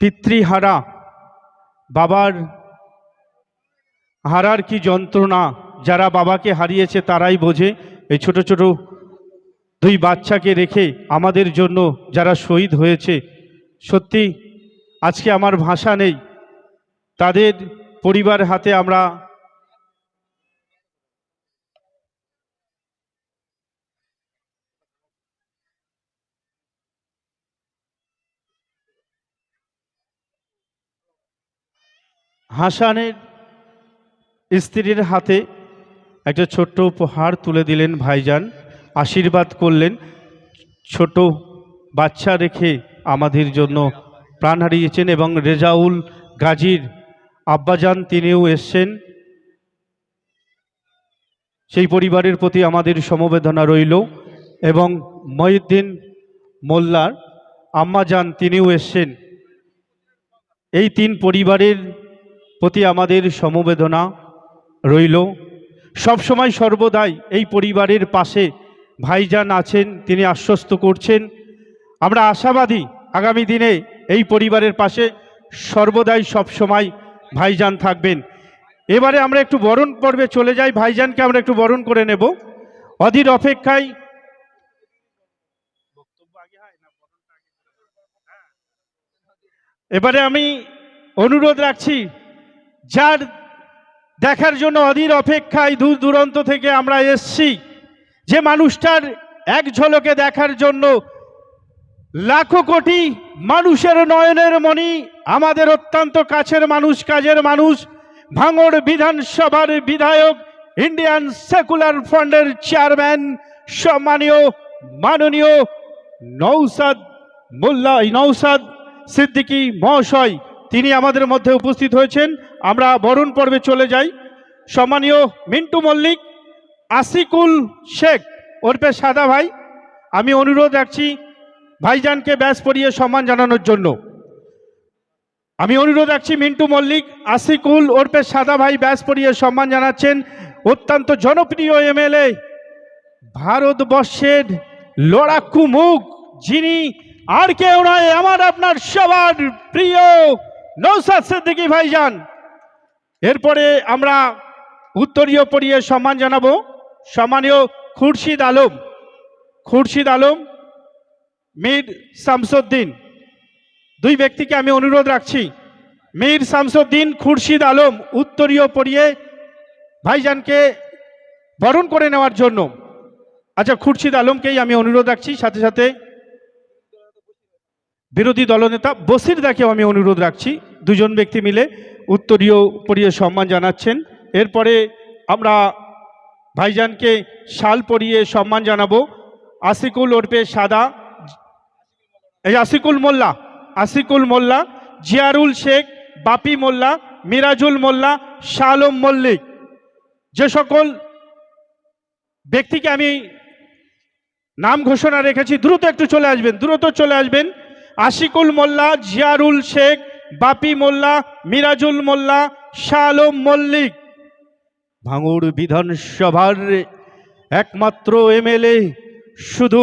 পিতৃহারা, বাবার হারার কি যন্ত্রণা? যারা বাবাকে হারিয়েছে তারাই বোঝে। এই ছোট ছোট দুই বাচ্চাকে রেখে আমাদের জন্য যারা শহীদ হয়েছে, সত্যি আজকে আমার ভাষা নেই। তাদের পরিবার হাতে আমরা হাসানের স্ত্রীর হাতে একটা ছোট্ট উপহার তুলে দিলেন ভাইজান, আশীর্বাদ করলেন, ছোট বাচ্চা রেখে আমাদের জন্য প্রাণ হারিয়েছেন এবং রেজাউল গাজীর আব্বাজান তিনিও এসছেন। সেই পরিবারের প্রতি আমাদের সমবেদনা রইল এবং মহিউদ্দিন মোল্লার আম্মাজান তিনিও এসছেন। এই তিন পরিবারের প্রতি আমাদের সমবেদনা রইল। সবসময় সর্বদাই এই পরিবারের পাশে ভাইজান আছেন, তিনি আশ্বস্ত করছেন। আমরা আশাবাদী আগামী দিনে এই পরিবারের পাশে সর্বদাই সবসময় ভাইজান থাকবেন। এবারে আমরা একটু বরণ পর্বে চলে যাই। ভাইজানকে আমরা একটু বরণ করে নেব। অধীর অপেক্ষায় এবারে আমি অনুরোধ রাখছি যার দেখার জন্য অধীর অপেক্ষায় দূর দূরান্ত থেকে আমরা এসছি, যে মানুষটার এক ঝলকে দেখার জন্য লাখো কোটি মানুষের নয়নের মণি, আমাদের অত্যন্ত কাছের মানুষ, কাজের মানুষ, ভাঙড় বিধানসভার বিধায়ক, ইন্ডিয়ান সেকুলার ফান্ডের চেয়ারম্যান, সম্মানীয়, মাননীয় নৌসাদ মোল্লা নৌসাদ সিদ্দিকী মহাশয়। তিনি আমাদের মধ্যে উপস্থিত হয়েছেন। আমরা বরুণ পর্বে চলে যাই। সম্মানীয় মিন্টু মল্লিক, আসিকুল শেখ ওরপে সাদা ভাই, আমি অনুরোধ রাখছি ভাইজানকে ব্যাস পরিয়ে সম্মান জানানোর জন্য। আমি অনুরোধ রাখছি মিন্টু মল্লিক, আসিকুল ওরপে সাদা ভাই ব্যাস পরিয়ে সম্মান জানাচ্ছেন অত্যন্ত জনপ্রিয় এমএলএ, ভারতবর্ষের লড়াকু মুখ, যিনি আর কেউ নয়, আমার আপনার সবার প্রিয় নৌসাদ সিদ্দিকী ভাইজান। এরপরে আমরা উত্তরীয় পড়িয়ে সম্মান জানাব। সম্মানীয় খুরশিদ আলম। খুরশিদ আলম, মীর শামসুদ্দিন। দুই ব্যক্তিকে আমি অনুরোধ রাখছি। মীর শামসুদ্দিন, খুরশিদ আলম উত্তরীয় পড়িয়ে ভাইজানকে বরণ করে নেওয়ার জন্য। আচ্ছা খুরশিদ আলমকেই আমি অনুরোধ রাখছি। সাথে সাথে বিরোধী দলনেতা বসির দাকেও আমি অনুরোধ রাখছি। দুজন ব্যক্তি মিলে উত্তরীয় পরিয়ে সম্মান জানাচ্ছেন। এরপরে আমরা ভাইজানকে শাল পরিয়ে সম্মান জানাব। আসিকুল ওরপে সাদা, এই আসিকুল মোল্লা আসিকুল মোল্লা, জিয়ারুল শেখ, বাপি মোল্লা, মিরাজুল মোল্লা, শালম মল্লিক। যে সকল ব্যক্তিকে আমি নাম ঘোষণা রেখেছি, দ্রুত একটু চলে আসবেন, দ্রুত চলে আসবেন। আশিকুল মোল্লা, জিয়ারুল শেখ বাপি মোল্লা, মিরাজুল মোল্লা, শালম মল্লিক। ভাঙুর বিধানসভার একমাত্র এমএলএ শুধু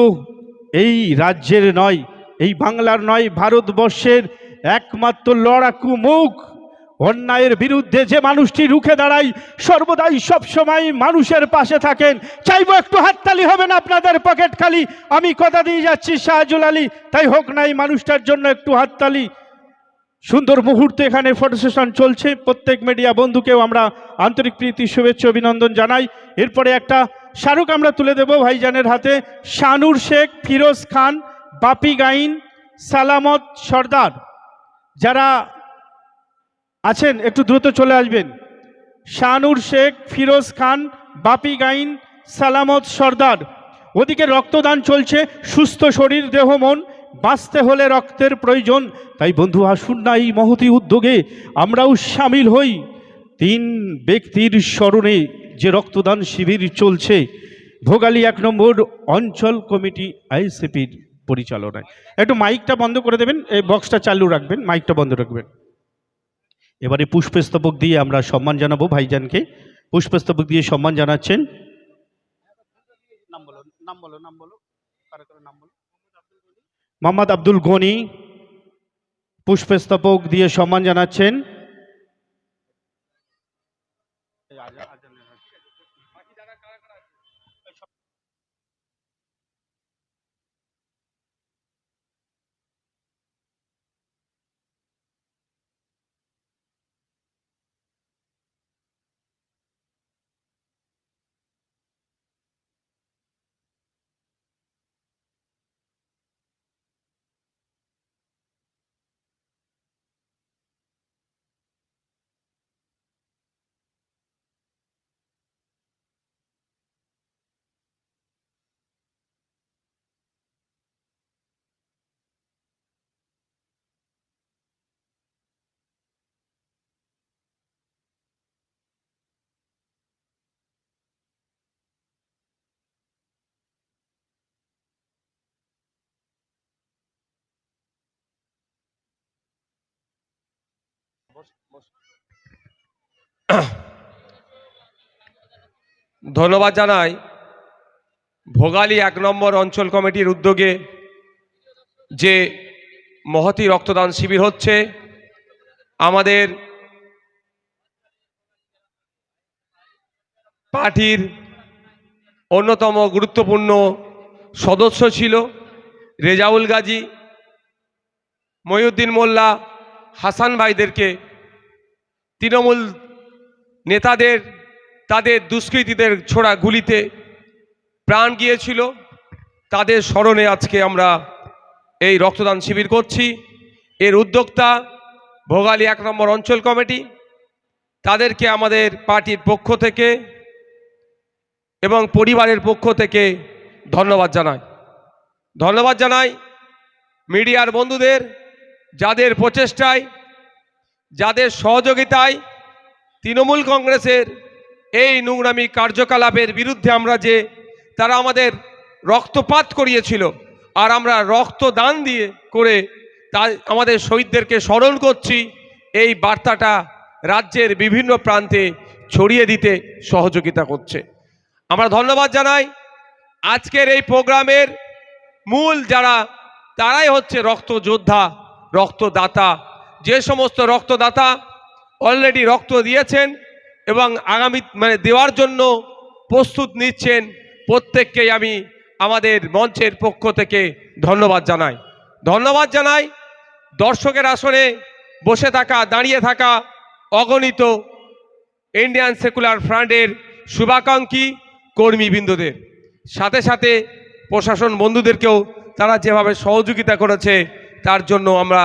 এই রাজ্যের নয়, এই বাংলার নয়, ভারতবর্ষের একমাত্র লড়াকু মুখ। অন্যায়ের বিরুদ্ধে যে মানুষটি রুখে দাঁড়ায়, সর্বদাই সবসময় মানুষের পাশে থাকেন। চাইব একটু হাততালি হবে না আপনাদের পকেট খালি? আমি কথা দিয়ে যাচ্ছি শাহজুল আলী। তাই হোক না, এই মানুষটার জন্য একটু হাততালি। সুন্দর মুহূর্তে এখানে ফটো সেশন চলছে। প্রত্যেক মিডিয়া বন্ধুকেও আমরা আন্তরিক প্রীতি, শুভেচ্ছা, অভিনন্দন জানাই। এরপরে একটা শাহরুখ আমরা তুলে দেব ভাইজানের হাতে। শানুর শেখ, ফিরোজ খান, বাপি গাইন, সালামত সর্দার। যারা আছেন, একটু দ্রুত চলে আসবেন। শানুর শেখ, ফিরোজ খান, বাপি গাইন, সালামত সর্দার। ওদিকে রক্তদান চলছে, সুস্থ শরীর, দেহ, মন। বাঁচতে হলে রক্তের প্রয়োজন। তাই বন্ধু, আসুন না এই মহতি উদ্যোগে। আমরাও সামিল হই। তিন ব্যক্তির স্মরণে যে রক্তদান শিবির চলছে, ভোগালী এক নম্বর অঞ্চল কমিটি আইসিপির পরিচালনায়। একটু মাইকটা বন্ধ করে দেবেন, এই বক্সটা চালু রাখবেন, মাইকটা বন্ধ রাখবেন। এবারে পুষ্পস্তবক দিয়ে আমরা সম্মান জানাব ভাইজানকে। পুষ্পস্তবক দিয়ে সম্মান জানাচ্ছেন। নাম বলো নাম বলো নাম বলো। নাম বলো। মোহাম্মদ আব্দুল গনি পুষ্পস্তবক দিয়ে সম্মান জানাচ্ছেন। ধন্যবাদ জানাই। ভোগালী এক নম্বর অঞ্চল কমিটির উদ্যোগে যে মহতি রক্তদান শিবির হচ্ছে, আমাদের পার্টির অন্যতম গুরুত্বপূর্ণ সদস্য ছিল রেজাউল গাজী মহিউদ্দিন মোল্লা হাসান ভাইদেরকে, তৃণমূল নেতাদের, তাদের দুষ্কৃতীদের ছোড়া গুলিতে প্রাণ গিয়েছিল। তাদের স্মরণে আজকে আমরা এই রক্তদান শিবির করছি। এর উদ্যোক্তা ভোগালী এক নম্বর অঞ্চল কমিটি, তাদেরকে আমাদের পার্টির পক্ষ থেকে এবং পরিবারের পক্ষ থেকে ধন্যবাদ জানাই। ধন্যবাদ জানাই মিডিয়ার বন্ধুদের যাদের প্রচেষ্টায়, যাদের সহযোগিতায় তৃণমূল কংগ্রেসের এই নোংরামি কার্যকলাপের বিরুদ্ধে আমরা যে, তারা আমাদের রক্তপাত করিয়েছিল আর আমরা রক্তদান দিয়ে করে তা, আমাদের শহীদদেরকে স্মরণ করছি, এই বার্তাটা রাজ্যের বিভিন্ন প্রান্তে ছড়িয়ে দিতে সহযোগিতা করছে। আমরা ধন্যবাদ জানাই আজকের এই প্রোগ্রামের মূল যারা, তারাই হচ্ছে রক্ত যোদ্ধা রক্তদাতা। যে সমস্ত রক্তদাতা অলরেডি রক্ত দিয়েছেন এবং আগামী মানে দেওয়ার জন্য প্রস্তুত নিচ্ছেন, প্রত্যেককেই আমি আমাদের মঞ্চের পক্ষ থেকে ধন্যবাদ জানাই। ধন্যবাদ জানাই দর্শকের আসনে বসে থাকা, দাঁড়িয়ে থাকা অগণিত ইন্ডিয়ান সেকুলার ফ্রন্টের শুভাকাঙ্ক্ষী কর্মীবৃন্দদের। সাথে সাথে প্রশাসন বন্ধুদেরকেও তারা যেভাবে সহযোগিতা করেছে তার জন্য আমরা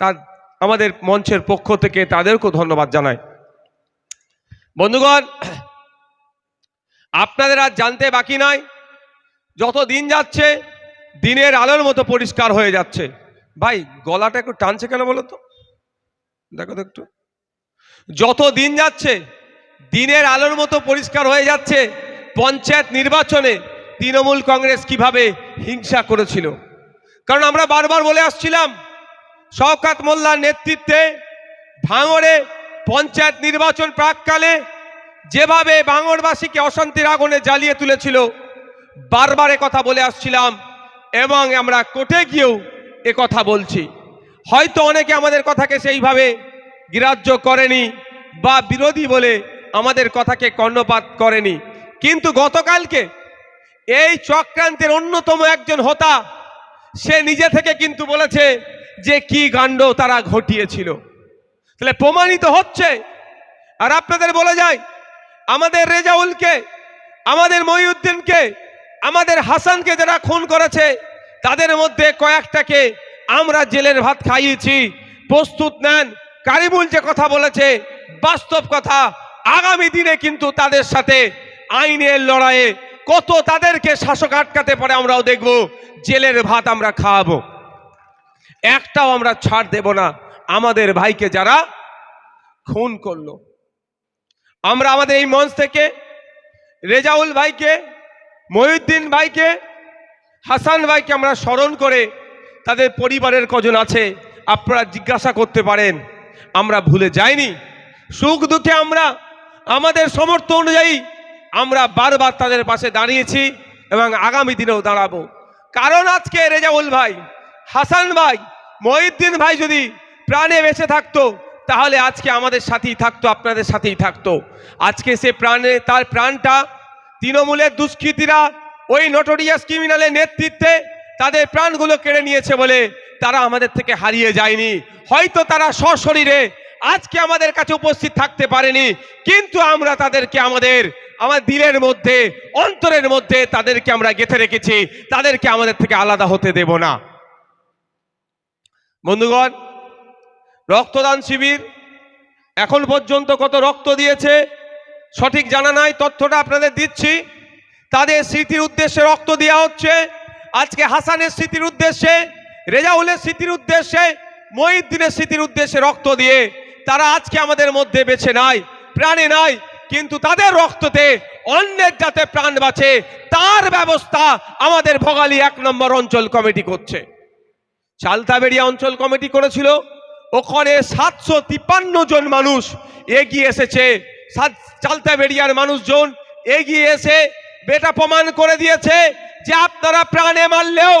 তার, আমাদের মঞ্চের পক্ষ থেকে তাদেরকেও ধন্যবাদ জানাই। বন্ধুগণ, আপনাদের আর জানতে বাকি নাই। যত দিন যাচ্ছে, দিনের আলোর মতো পরিষ্কার হয়ে যাচ্ছে। ভাই, গলাটা একটু টানছে কেন বলো তো? দেখো তো একটু। যত দিন যাচ্ছে, দিনের আলোর মতো পরিষ্কার হয়ে যাচ্ছে, পঞ্চায়েত নির্বাচনে তৃণমূল কংগ্রেস কীভাবে হিংসা করেছিল। কারণ আমরা বারবার বলে আসছিলাম, শওকাত মোল্লার নেতৃত্বে ভাঙড়ে পঞ্চায়েত নির্বাচন প্রাককালে যেভাবে ভাঙড়বাসীকে অশান্তির আগুনে জ্বালিয়ে তুলেছিল, বারবার কথা বলে আসছিলাম এবং আমরা কোর্টে গিয়েও এ কথা বলছি। হয়তো অনেকে আমাদের কথাকে সেইভাবে গ্রাহ্য করেনি বা বিরোধী বলে আমাদের কথাকে কর্ণপাত করেনি। কিন্তু গতকালকে এই চক্রান্তের অন্যতম একজন হোতা সে নিজে থেকে কিন্তু বলেছে যে কি কাণ্ড তারা ঘটিয়েছিল। তাহলে প্রমাণিত হচ্ছে, আর আপনাদের বলে যায়, আমাদের রেজাউলকে, আমাদের মহিউদ্দিনকে আমাদের হাসানকে যারা খুন করেছে, তাদের মধ্যে কয়েকটাকে আমরা জেলের ভাত খাইয়েছি। প্রস্তুত নেন, কারিমুল যে কথা বলেছে, বাস্তব কথা আগামী দিনে কিন্তু তাদের সাথে আইনের লড়াইয়ে কত তাদেরকে শাসক আটকাতে পারে আমরাও দেখব। জেলের ভাত আমরা খাওয়াবো। একটাও আমরা ছাড় দেব না। আমাদের ভাইকে যারা খুন করল। আমরা আমাদের এই মঞ্চ থেকে রেজাউল ভাইকে, মহিউদ্দিন ভাইকে, হাসান ভাইকে আমরা স্মরণ করে তাদের পরিবারের কজন আছে, আপনারা জিজ্ঞাসা করতে পারেন। আমরা ভুলে যাইনি। সুখ দুঃখে আমরা, আমাদের সমর্থ অনুযায়ী আমরা বারবার তাদের পাশে দাঁড়িয়েছি এবং আগামী দিনেও দাঁড়াবো। কারণ আজকে রেজাউল ভাই, হাসান ভাই, মহিউদ্দিন ভাই যদি প্রাণে বেঁচে থাকতো, তাহলে আজকে আমাদের সাথেই থাকতো, আপনাদের সাথেই থাকতো। আজকে সে প্রাণে, তার প্রাণটা তৃণমূলের দুষ্কৃতীরা ওই নটোরিয়াস ক্রিমিনালের নেতৃত্বে তাদের প্রাণগুলো কেড়ে নিয়েছে বলে তারা আমাদের থেকে হারিয়ে যায়নি। হয়তো তারা সশরীরে আজকে আমাদের কাছে উপস্থিত থাকতে পারেনি, কিন্তু আমরা তাদেরকে আমাদের আমার দিলের মধ্যে, অন্তরের মধ্যে তাদেরকে আমরা গেঁথে রেখেছি। তাদেরকে আমাদের থেকে আলাদা হতে দেব না। বন্ধুগণ, রক্তদান শিবির এখন পর্যন্ত কত রক্ত দিয়েছে, সঠিক জানা নাই, তথ্যটা আপনাদের দিচ্ছি। তাদের স্মৃতির উদ্দেশ্যে রক্ত দেওয়া হচ্ছে। আজকে হাসানের স্মৃতির উদ্দেশ্যে, রেজাউলের স্মৃতির উদ্দেশ্যে, মহিউদ্দিনের স্মৃতির উদ্দেশ্যে রক্ত দিয়ে তারা আজকে আমাদের মধ্যে বেছে নাই, প্রাণে নাই কিন্তু তাদের রক্ততে অন্যের যাতে প্রাণ বাঁচে, তার ব্যবস্থা আমাদের ভোগালী এক নম্বর অঞ্চল কমিটি করছে। চালতাবেড়িয়া অঞ্চল কমিটি করেছিল। ওখানে সাতশো তিপ্পান্ন জন মানুষ এগিয়ে এসেছে। চালতাবেড়িয়ার মানুষজন এগিয়ে এসে বেটা প্রমাণ করে দিয়েছে যে আপনারা প্রাণে মারলেও,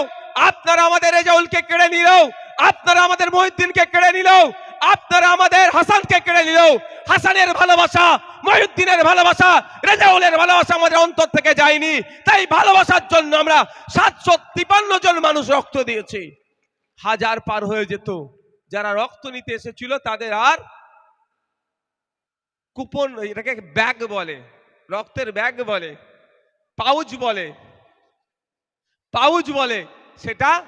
আপনারা আমাদের রেজাউলকে কেড়ে নিলেও, আপনারা আমাদের মহিউদ্দিনকে কেড়ে নিলেও আপনারা আমাদের হাসানকে কেড়ে নিলেও হাসানের ভালোবাসা, মহিউদ্দিনের ভালোবাসা, রেজাউলের ভালোবাসা আমাদের অন্তর থেকে যায়নি। তাই ভালোবাসার জন্য আমরা সাতশো তিপ্পান্ন জন মানুষ রক্ত দিয়েছি। হাজার পার হয়ে যেত। যারা রক্ত নিতে এসেছিল, তাদের আর কুপন, এটাকে ব্যাগ বলে, রক্তের ব্যাগ বলে, পাউচ বলে পাউচ বলে, সেটা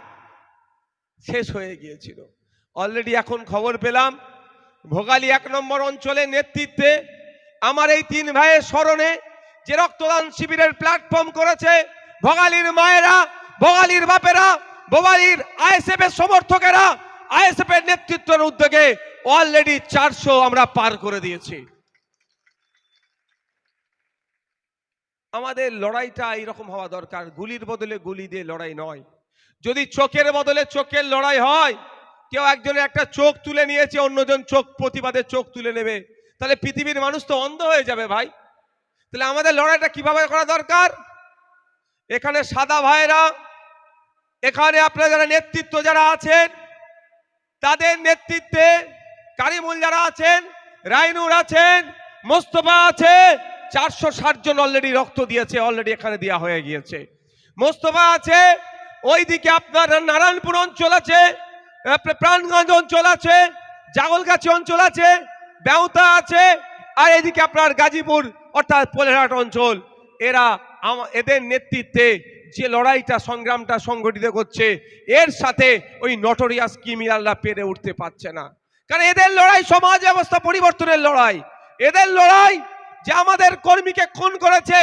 শেষ হয়ে গিয়েছিল। অলরেডি এখন খবর পেলাম। ভোগালী এক নম্বর অঞ্চলের নেতৃত্বে আমার এই তিন ভাইয়ের স্মরণে যে রক্তদান শিবিরের প্ল্যাটফর্ম করেছে ভোগালীর মায়েরা, ভোগালীর বাপেরা, ভোগালীর আইএসএফ এর সমর্থকেরা আইএসএফ এর নেতৃত্বের উদ্যোগে অলরেডি চারশো আমরা পার করে দিয়েছি। আমাদের লড়াইটা এইরকম হওয়া দরকার। গুলির বদলে গুলি দিয়ে লড়াই নয়। যদি চোখের বদলে চোখের লড়াই হয় কেউ একজনের একটা চোখ তুলে নিয়েছে, অন্যজন চোখ, প্রতিবাদের চোখ তুলে নেবে। তাহলে পৃথিবীর মানুষ তো অন্ধ হয়ে যাবে ভাই। তাহলে আমাদের লড়াইটা কীভাবে করা দরকার? এখানে সাদা ভাইরা, এখানে আপনারা যারা নেতৃত্ব যারা আছেন, তাদের নেতৃত্বে কারিমুল যারা আছেন, রাইনুর আছেন, মোস্তফা আছে, চারশো ষাট জন অলরেডি রক্ত দিয়েছে অলরেডি এখানে দেওয়া হয়ে গিয়েছে। মোস্তফা আছে, ওইদিকে আপনার নারায়ণপুর অঞ্চল আছে প্রাণগঞ্জ অঞ্চল আছে, জাগলগাছি অঞ্চল আছে, বেউতা আছে, আর এদিকে আপনার গাজীপুর, অর্থাৎ পোলেরহাট অঞ্চল। এরা এদের নেতৃত্বে যে লড়াইটা, সংগ্রামটা সংগঠিত করছে, এর সাথে ওই নটোরিয়াস ক্রিমিনালরা পেরে উঠতে পারছে না। কারণ এদের লড়াই সমাজ ব্যবস্থা পরিবর্তনের লড়াই। এদের লড়াই যে আমাদের কর্মীকে খুন করেছে,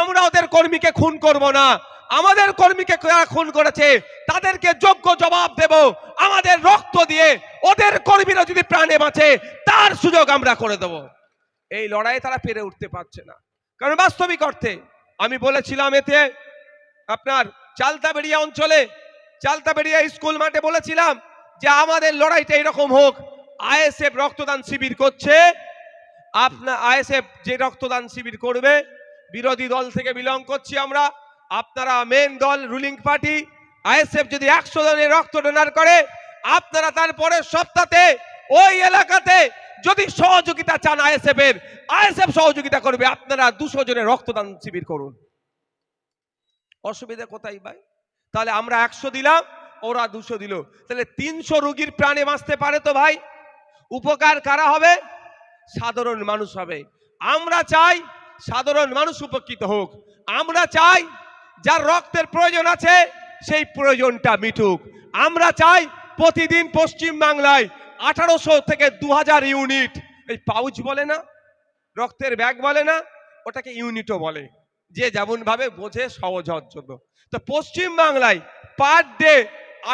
আমরা ওদের কর্মীকে খুন করব না। আমাদের কর্মীকে খুন করেছে, তাদেরকে যোগ্য জবাব দেব। আমাদের রক্ত দিয়ে ওদের কর্মীরা যদি প্রাণে বাঁচে, তার সুযোগ আমরা করে দেব। এই লড়াইয়ে তারা পেরে উঠতে পারছে না। কারণ বাস্তবিক অর্থে আমি বলেছিলাম এতে আপনার চালতাবেড়িয়া অঞ্চলে, চালতাবেড়িয়া স্কুল মাঠে বলেছিলাম যে আমাদের লড়াইটা এরকম হোক, আইএসএফ রক্তদান শিবির করছে আপনার আইএসএফ যে রক্তদান শিবির করবে, বিরোধী দল থেকে বিলং করছি আমরা আপনারা মেন দল রুলিং পার্টি আইএসএফ যদি একশো জনের রক্ত ডোনার করে, আপনারা তারপরের সপ্তাহে ওই এলাকাতে যদি সহযোগিতা চান আইএসএফ এর আইএসএফ সহযোগিতা করবে, আপনারা দুশো জনের রক্তদান শিবির করুন। অসুবিধা কোথায় ভাই? তাহলে আমরা একশো দিলাম, ওরা দুশো দিল। তাহলে তিনশো রুগীর প্রাণে বাঁচতে পারে তো ভাই? উপকার কারা হবে? সাধারণ মানুষ হবে। আমরা চাই সাধারণ মানুষ উপকৃত হোক। আমরা চাই যার রক্তের প্রয়োজন আছে, সেই প্রয়োজনটা মিটুক। আমরা চাই প্রতিদিন পশ্চিম বাংলায় আঠারোশো থেকে দু হাজার ইউনিট, এই পাউচ বলে না, রক্তের ব্যাগ বলে না, ওটাকে ইউনিটও বলে। যে যেমন ভাবে বোঝে সহজ হওয়ার জন্য। তো পশ্চিম বাংলায় পার ডে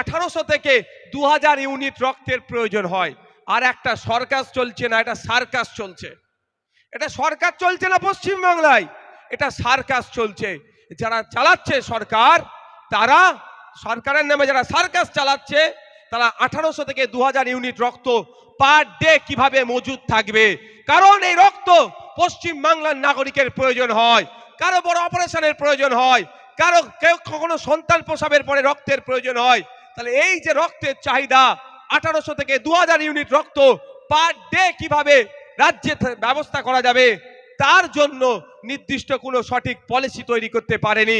আঠারোশো থেকে দু হাজার ইউনিট রক্তের প্রয়োজন হয়। আর একটা সরকার চলছে না, এটা সার্কাস চলছে। এটা সরকার চলছে না পশ্চিম বাংলায়, এটা সার্কাস চলছে। যারা চালাচ্ছে সরকার, তারা সরকারের নামে যারা সার্কাস চালাচ্ছে, তারা আঠারোশো থেকে দু হাজার ইউনিট রক্ত পার ডে কীভাবে মজুদ থাকবে? কারণ এই রক্ত পশ্চিম বাংলার নাগরিকের প্রয়োজন হয়, কারও বড় অপারেশনের প্রয়োজন হয়, কারও কেউ কখনো সন্তান প্রসবের পরে রক্তের প্রয়োজন হয়। তাহলে এই যে রক্তের চাহিদা, আঠারোশো থেকে দু হাজার ইউনিট রক্ত পার ডে কীভাবে রাজ্যে ব্যবস্থা করা যাবে? তার জন্য নির্দিষ্ট কোনো সঠিক পলিসি তৈরি করতে পারেনি।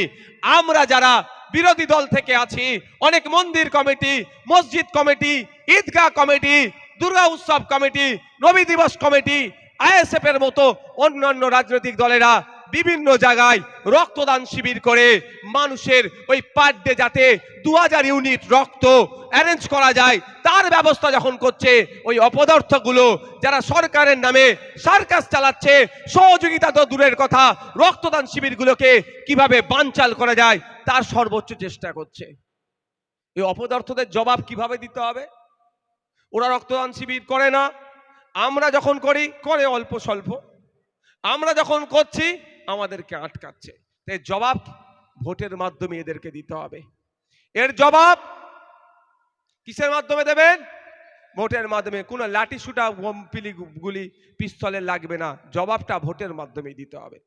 আমরা যারা বিরোধী দল থেকে আছি, অনেক মন্দির কমিটি, মসজিদ কমিটি, ঈদগাহ কমিটি, দুর্গা উৎসব কমিটি, নবী দিবস কমিটি আইএসএফ এর মতো অন্যান্য রাজনৈতিক দলেরা বিভিন্ন জায়গায় রক্তদান শিবির করে মানুষের ওই পার ডে যাতে দু হাজার ইউনিট রক্ত অ্যারেঞ্জ করা যায়, তার ব্যবস্থা যখন করছে, ওই অপদার্থগুলো যারা সরকারের নামে সার্কাস চালাচ্ছে, সহযোগিতা তো দূরের কথা, রক্তদান শিবিরগুলোকে কীভাবে বানচাল করা যায়, তার সর্বোচ্চ চেষ্টা করছে। এই অপদার্থদের জবাব কীভাবে দিতে হবে? ওরা রক্তদান শিবির করে না। আমরা যখন করি, করে অল্প স্বল্প। আমরা যখন করছি আমাদেরকে আটকাচ্ছে। তাই জবাব ভোটের মাধ্যমে এদেরকে দিতে হবে। এর জবাব কিসের মাধ্যমে দেবেন? ভোটের মাধ্যমে। কোনো লাঠি সুটা গুলি পিস্তলে লাগবে না। জবাবটা ভোটের মাধ্যমে দিতে হবে।